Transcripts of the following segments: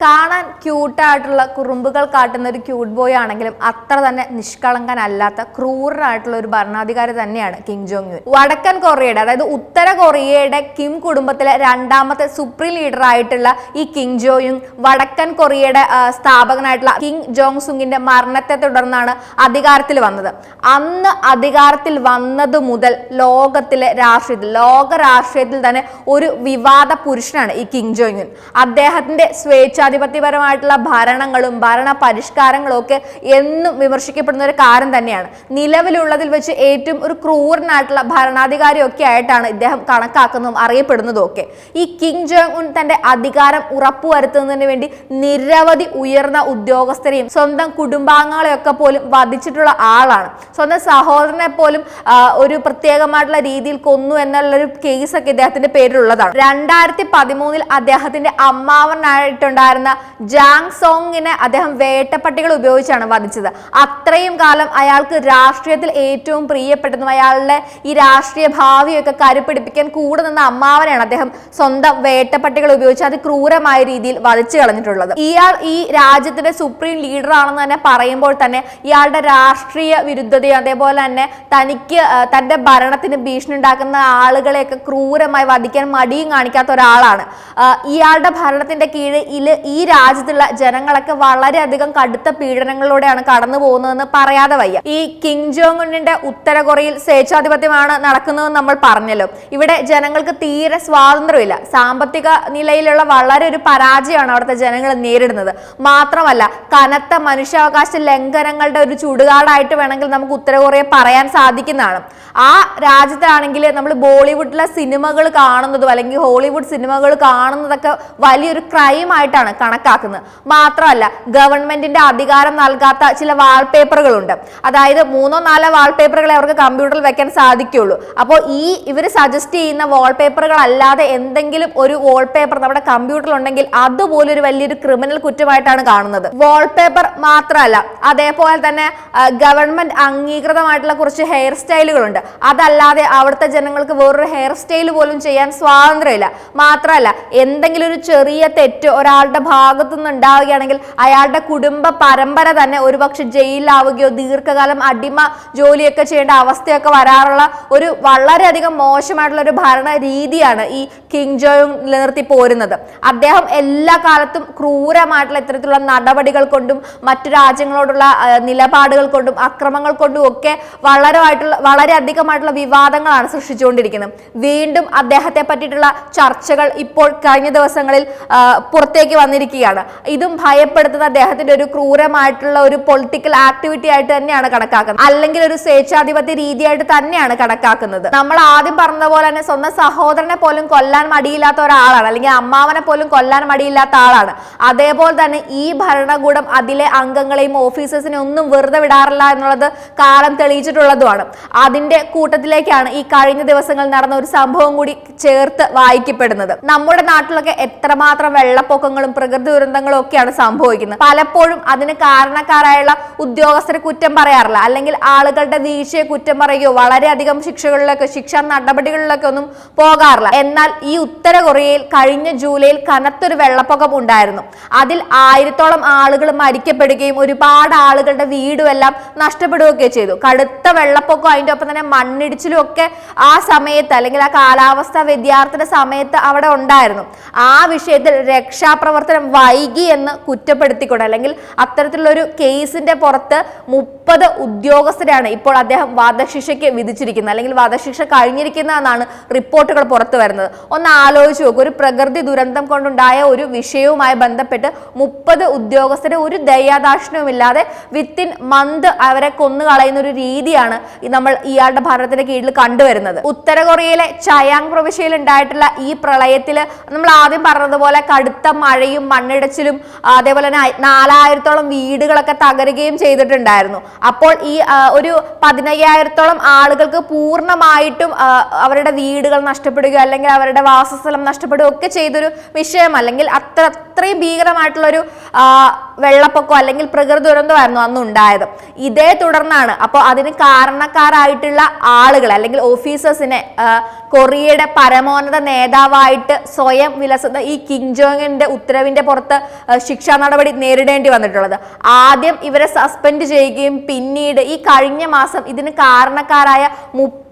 കാണാൻ ക്യൂട്ടായിട്ടുള്ള കുറുമ്പുകൾ കാട്ടുന്ന ഒരു ക്യൂട്ട് ബോയ് ആണെങ്കിലും അത്ര തന്നെ നിഷ്കളങ്കനല്ലാത്ത ക്രൂരനായിട്ടുള്ള ഒരു ഭരണാധികാരി തന്നെയാണ് കിം ജോങ് വടക്കൻ കൊറിയയുടെ അതായത് ഉത്തര കൊറിയയുടെ കിം കുടുംബത്തിലെ രണ്ടാമത്തെ സുപ്രീം ലീഡർ ആയിട്ടുള്ള ഈ കിം ജോ വടക്കൻ കൊറിയയുടെ സ്ഥാപകനായിട്ടുള്ള കിം ജോങ് സുങ്ങിന്റെ മരണത്തെ തുടർന്നാണ് അധികാരത്തിൽ വന്നത്. അന്ന് അധികാരത്തിൽ വന്നത് മുതൽ ലോകത്തിലെ രാഷ്ട്രീയത്തിൽ ലോക രാഷ്ട്രീയത്തിൽ തന്നെ ഒരു വിവാദ പുരുഷനാണ് ഈ കിം ജോങ് അദ്ദേഹത്തിന്റെ അദ്ദേഹത്തിന്റെ സ്വേച്ഛാധിപത്യപരമായിട്ടുള്ള ഭരണങ്ങളും ഭരണ പരിഷ്കാരങ്ങളും ഒക്കെ എന്നും വിമർശിക്കപ്പെടുന്ന ഒരു കാരണം തന്നെയാണ്. നിലവിലുള്ളതിൽ വെച്ച് ഏറ്റവും ഒരു ക്രൂരനായിട്ടുള്ള ഭരണാധികാരി ഒക്കെ ആയിട്ടാണ് ഇദ്ദേഹം കണക്കാക്കുന്നതും അറിയപ്പെടുന്നതും ഒക്കെ ഈ കിങ് ജോങ് ഉൻ തന്റെ അധികാരം ഉറപ്പുവരുത്തുന്നതിന് വേണ്ടി നിരവധി ഉയർന്ന ഉദ്യോഗസ്ഥരെയും സ്വന്തം കുടുംബാംഗങ്ങളെയൊക്കെ പോലും വധിച്ചിട്ടുള്ള ആളാണ്. സ്വന്തം സഹോദരനെ പോലും ഒരു പ്രത്യേകമായിട്ടുള്ള രീതിയിൽ കൊന്നു എന്നുള്ളൊരു കേസൊക്കെ ഇദ്ദേഹത്തിന്റെ പേരിലുള്ളതാണ്. രണ്ടായിരത്തി പതിമൂന്നിൽ അദ്ദേഹത്തിന്റെ അമ്മാവനായിട്ടുണ്ടായിരുന്ന ജാങ് സോങ്ങിനെ അദ്ദേഹം വേട്ടപ്പട്ടികൾ ഉപയോഗിച്ചാണ് വധിച്ചത്. അത്രയും കാലം അയാൾക്ക് രാഷ്ട്രീയത്തിൽ ഏറ്റവും പ്രിയപ്പെട്ടതും അയാളുടെ ഈ രാഷ്ട്രീയ ഭാവിയൊക്കെ കരുപിടിപ്പിക്കാൻ കൂടെ നിന്ന അമ്മാവനെയാണ് അദ്ദേഹം സ്വന്തം വേട്ടപ്പട്ടികൾ ഉപയോഗിച്ച് അത് ക്രൂരമായ രീതിയിൽ വധിച്ചു കളഞ്ഞിട്ടുള്ളത്. ഇയാൾ ഈ രാജ്യത്തിന്റെ സുപ്രീം ലീഡർ ആണെന്ന് തന്നെ പറയുമ്പോൾ തന്നെ ഇയാളുടെ രാഷ്ട്രീയ വിരുദ്ധതയും അതേപോലെ തന്നെ തനിക്ക് തന്റെ ഭരണത്തിന് ഭീഷണി ഉണ്ടാക്കുന്ന ആളുകളെയൊക്കെ ക്രൂരമായി വധിക്കാൻ മടിയും കാണിക്കാത്ത ഒരാളാണ്. ഇയാളുടെ ഭരണത്തിന്റെ കീഴിൽ ഈ രാജ്യത്തുള്ള ജനങ്ങളൊക്കെ വളരെയധികം കടുത്ത പീഡനങ്ങളിലൂടെയാണ് കടന്നു പോകുന്നതെന്ന് പറയാതെ വയ്യ. ഈ കിങ് ജോങ് ഉണ്ണിന്റെ ഉത്തര കൊറിയയിൽ സ്വേച്ഛാധിപത്യമാണ് നടക്കുന്നതെന്ന് നമ്മൾ പറഞ്ഞല്ലോ. ഇവിടെ ജനങ്ങൾക്ക് തീരെ സ്വാതന്ത്ര്യമില്ല. സാമ്പത്തിക നിലയിലുള്ള വളരെ ഒരു പരാജയമാണ് അവിടുത്തെ ജനങ്ങൾ നേരിടുന്നത്. മാത്രമല്ല കനത്ത മനുഷ്യാവകാശ ലംഘനങ്ങളുടെ ഒരു ചുടുകാടായിട്ട് വേണമെങ്കിൽ നമുക്ക് ഉത്തര കൊറിയ പറയാൻ സാധിക്കുന്നതാണ്. ആ രാജ്യത്താണെങ്കിൽ നമ്മൾ ബോളിവുഡിലെ സിനിമകൾ കാണുന്നതും അല്ലെങ്കിൽ ഹോളിവുഡ് സിനിമകൾ കാണുന്നതൊക്കെ വലിയൊരു ക്രൈം ആയിട്ടാണ് കണക്കാക്കുന്നത്. മാത്രമല്ല ഗവൺമെന്റിന്റെ അധികാരം നൽകാത്ത ചില വാൾപേപ്പറുകളുണ്ട്. അതായത് മൂന്നോ നാലോ വാൾപേപ്പറുകളെ അവർക്ക് കമ്പ്യൂട്ടറിൽ വെക്കാൻ സാധിക്കുള്ളൂ. അപ്പോൾ ഈ ഇവർ സജസ്റ്റ് ചെയ്യുന്ന വാൾപേപ്പറുകൾ അല്ലാതെ എന്തെങ്കിലും ഒരു വാൾപേപ്പർ നമ്മുടെ കമ്പ്യൂട്ടറിൽ ഉണ്ടെങ്കിൽ അതുപോലൊരു ഒരു വലിയൊരു ക്രിമിനൽ കുറ്റമായിട്ടാണ് കാണുന്നത്. വാൾപേപ്പർ മാത്രമല്ല അതേപോലെ തന്നെ ഗവൺമെന്റ് അംഗീകൃതമായിട്ടുള്ള കുറച്ച് ഹെയർ സ്റ്റൈലുകളുണ്ട്. അതല്ലാതെ അവിടുത്തെ ജനങ്ങൾക്ക് വേറൊരു ഹെയർ സ്റ്റൈൽ പോലും ചെയ്യാൻ സ്വാതന്ത്ര്യമില്ല. മാത്രമല്ല എന്തെങ്കിലും ഒരു ചെറിയ തെറ്റ് ഒരാളുടെ ഭാഗത്തു നിന്ന് ഉണ്ടാവുകയാണെങ്കിൽ അയാളുടെ കുടുംബ പരമ്പര തന്നെ ഒരുപക്ഷെ ജയിലിലാവുകയോ ദീർഘകാലം അടിമ ജോലിയൊക്കെ ചെയ്യേണ്ട അവസ്ഥയൊക്കെ വരാറുള്ള ഒരു വളരെയധികം മോശമായിട്ടുള്ള ഒരു ഭരണ രീതിയാണ് ഈ കിങ് ജോയും നിലനിർത്തി പോരുന്നത്. അദ്ദേഹം എല്ലാ കാലത്തും ക്രൂരമായിട്ടുള്ള ഇത്തരത്തിലുള്ള നടപടികൾ കൊണ്ടും മറ്റു രാജ്യങ്ങളോടുള്ള നിലപാടുകൾ കൊണ്ടും അക്രമങ്ങൾ കൊണ്ടും ഒക്കെ വളരെ അധികമായിട്ടുള്ള വിവാദങ്ങളാണ് സൃഷ്ടിച്ചുകൊണ്ടിരിക്കുന്നത്. വീണ്ടും അദ്ദേഹത്തെ പറ്റിയിട്ടുള്ള ചർച്ചകൾ ഇപ്പോൾ കഴിഞ്ഞ ദിവസങ്ങളിൽ പുറത്തേക്ക് പുറത്തേക്ക് വന്നിരിക്കുകയാണ്. ഇതും ഭയപ്പെടുത്തുന്ന അദ്ദേഹത്തിന്റെ ഒരു ക്രൂരമായിട്ടുള്ള ഒരു പൊളിറ്റിക്കൽ ആക്ടിവിറ്റി ആയിട്ട് തന്നെയാണ് കണക്കാക്കുന്നത്. അല്ലെങ്കിൽ ഒരു സ്വേച്ഛാധിപത്യ രീതിയായിട്ട് തന്നെയാണ് കണക്കാക്കുന്നത്. നമ്മൾ ആദ്യം പറഞ്ഞ പോലെ തന്നെ സ്വന്തം സഹോദരനെ പോലും കൊല്ലാൻ മടിയില്ലാത്ത ഒരാളാണ്. അല്ലെങ്കിൽ അമ്മാവനെ പോലും കൊല്ലാൻ മടിയില്ലാത്ത ആളാണ്. അതേപോലെ തന്നെ ഈ ഭരണകൂടം അതിലെ അംഗങ്ങളെയും ഓഫീസേഴ്സിനെ ഒന്നും വെറുതെ വിടാറില്ല എന്നുള്ളത് കാലം തെളിയിച്ചിട്ടുള്ളതുമാണ്. അതിന്റെ കൂട്ടത്തിലേക്കാണ് ഈ കഴിഞ്ഞ ദിവസങ്ങളിൽ നടന്ന ഒരു സംഭവം കൂടി ചേർത്ത് വായിക്കപ്പെടുന്നത്. നമ്മുടെ നാട്ടിലൊക്കെ എത്രമാത്രം വെള്ളപ്പൊക്കങ്ങളും പ്രകൃതി ദുരന്തങ്ങളും ഒക്കെയാണ് സംഭവിക്കുന്നത്. പലപ്പോഴും അതിന് കാരണക്കാരായുള്ള ഉദ്യോഗസ്ഥരെ കുറ്റം പറയാറില്ല. അല്ലെങ്കിൽ ആളുകളുടെ വീഴ്ചയെ കുറ്റം പറയുകയോ വളരെയധികം ശിക്ഷകളിലൊക്കെ ശിക്ഷാ നടപടികളിലൊക്കെ ഒന്നും പോകാറില്ല. എന്നാൽ ഈ ഉത്തര കൊറിയയിൽ കഴിഞ്ഞ ജൂലൈയിൽ കനത്തൊരു വെള്ളപ്പൊക്കം ഉണ്ടായിരുന്നു. അതിൽ ആയിരത്തോളം ആളുകൾ മരിക്കപ്പെടുകയും ഒരുപാട് ആളുകളുടെ വീടും എല്ലാം നഷ്ടപ്പെടുകയൊക്കെ ചെയ്തു. കടുത്ത വെള്ളപ്പൊക്കം അതിന്റെ ഒപ്പം തന്നെ മണ്ണിടിച്ചിലും ഒക്കെ ആ സമയത്ത് അല്ലെങ്കിൽ ആ കാലാവസ്ഥ വ്യതിയാനത്തിന്റെ സമയത്ത് അവിടെ ഉണ്ടായിരുന്നു. ആ വിഷയത്തിൽ രക്ഷാപ്രവർത്തനം വൈകി എന്ന് കുറ്റപ്പെടുത്തിക്കൊണ്ട് അല്ലെങ്കിൽ അത്തരത്തിലുള്ള ഒരു കേസിന്റെ പുറത്ത് മുപ്പത് ഉദ്യോഗസ്ഥരാണ് ഇപ്പോൾ അദ്ദേഹം വധശിക്ഷയ്ക്ക് വിധിച്ചിരിക്കുന്നത് അല്ലെങ്കിൽ വധശിക്ഷ കഴിഞ്ഞിരിക്കുന്നതെന്നാണ് റിപ്പോർട്ടുകൾ പുറത്തു വരുന്നത്. ഒന്ന് ആലോചിച്ച് നോക്കുക ഒരു പ്രകൃതി ദുരന്തം കൊണ്ടുണ്ടായ ഒരു വിഷയവുമായി ബന്ധപ്പെട്ട് മുപ്പത് ഉദ്യോഗസ്ഥരെ ഒരു ദയാദാക്ഷിണ്യവുമില്ലാതെ വിത്തിൻ മന്ത് അവരെ കൊന്നുകളയുന്ന ഒരു രീതിയാണ് നമ്മൾ ഇയാളുടെ ഭരണത്തിന്റെ കീഴിൽ കണ്ടുവരുന്നത്. ഉത്തര കൊറിയയിലെ ചയാങ് പ്രവിശ്യയിൽ ഉണ്ടായിട്ടുള്ള ഈ പ്രളയത്തിൽ നമ്മൾ ആദ്യം പറഞ്ഞതുപോലെ കടുത്ത മഴയും മണ്ണിടച്ചിലും ആ, അതേപോലെ തന്നെ നാലായിരത്തോളം വീടുകളൊക്കെ തകരുകയും ചെയ്തിട്ടുണ്ടായിരുന്നു. അപ്പോൾ ഈ ഒരു പതിനയ്യായിരത്തോളം ആളുകൾക്ക് പൂർണമായിട്ടും അവരുടെ വീടുകൾ നഷ്ടപ്പെടുകയോ അല്ലെങ്കിൽ അവരുടെ വാസസ്ഥലം നഷ്ടപ്പെടുകയോ ഒക്കെ ചെയ്തൊരു വിഷയം അല്ലെങ്കിൽ അത്ര അത്രയും ഭീകരമായിട്ടുള്ളൊരു വെള്ളപ്പൊക്കം അല്ലെങ്കിൽ പ്രകൃതി ദുരന്തമായിരുന്നു അന്ന് ഉണ്ടായത്. ഇതേ തുടർന്നാണ് അപ്പോൾ അതിന് കാരണക്കാരായിട്ടുള്ള ആളുകൾ അല്ലെങ്കിൽ ഓഫീസേഴ്സിനെ കൊറിയയുടെ പരമോന്നത നേതാവായിട്ട് സ്വയം വിലസുന്ന ഈ കിങ് ജോങ്ങിന്റെ ഉത്തരവിന്റെ പുറത്ത് ശിക്ഷാ നടപടി നേരിടേണ്ടി വന്നിട്ടുള്ളത്. ആദ്യം ഇവരെ സസ്പെൻഡ് ചെയ്യുകയും പിന്നീട് ഈ കഴിഞ്ഞ മാസം ഇതിന് കാരണക്കാരായ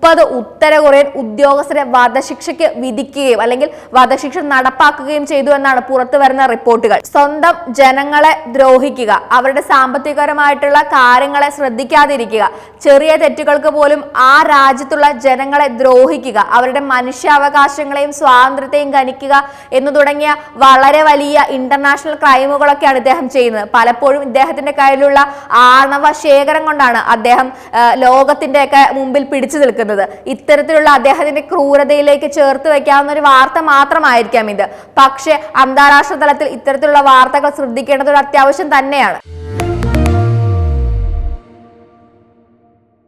മുപ്പത് ഉത്തര കൊറിയൻ ഉദ്യോഗസ്ഥരെ വധശിക്ഷയ്ക്ക് വിധിക്കുകയും അല്ലെങ്കിൽ വധശിക്ഷ നടപ്പാക്കുകയും ചെയ്തു എന്നാണ് പുറത്തു വരുന്ന റിപ്പോർട്ടുകൾ. സ്വന്തം ജനങ്ങളെ ദ്രോഹിക്കുക അവരുടെ സാമ്പത്തികപരമായിട്ടുള്ള കാര്യങ്ങളെ ശ്രദ്ധിക്കാതിരിക്കുക ചെറിയ തെറ്റുകൾക്ക് പോലും ആ രാജ്യത്തുള്ള ജനങ്ങളെ ദ്രോഹിക്കുക അവരുടെ മനുഷ്യാവകാശങ്ങളെയും സ്വാതന്ത്ര്യത്തെയും ഗണിക്കുക എന്ന് തുടങ്ങിയ വളരെ വലിയ ഇന്റർനാഷണൽ ക്രൈമുകളൊക്കെയാണ് ഇദ്ദേഹം ചെയ്യുന്നത്. പലപ്പോഴും ഇദ്ദേഹത്തിന്റെ കയ്യിലുള്ള ആണവ ശേഖരം കൊണ്ടാണ് അദ്ദേഹം ലോകത്തിന്റെ ലോകത്തിന്റെയൊക്കെ മുമ്പിൽ പിടിച്ചു നിൽക്കുന്നത്. ഇത്തരത്തിലുള്ള അദ്ദേഹത്തിന്റെ ക്രൂരതയിലേക്ക് ചേർത്ത് വെക്കാവുന്ന ഒരു വാർത്ത മാത്രമായിരിക്കാം ഇത്. പക്ഷേ അന്താരാഷ്ട്ര തലത്തിൽ ഇത്തരത്തിലുള്ള വാർത്തകൾ ശ്രദ്ധിക്കേണ്ടത് ഒരു അത്യാവശ്യം തന്നെയാണ്.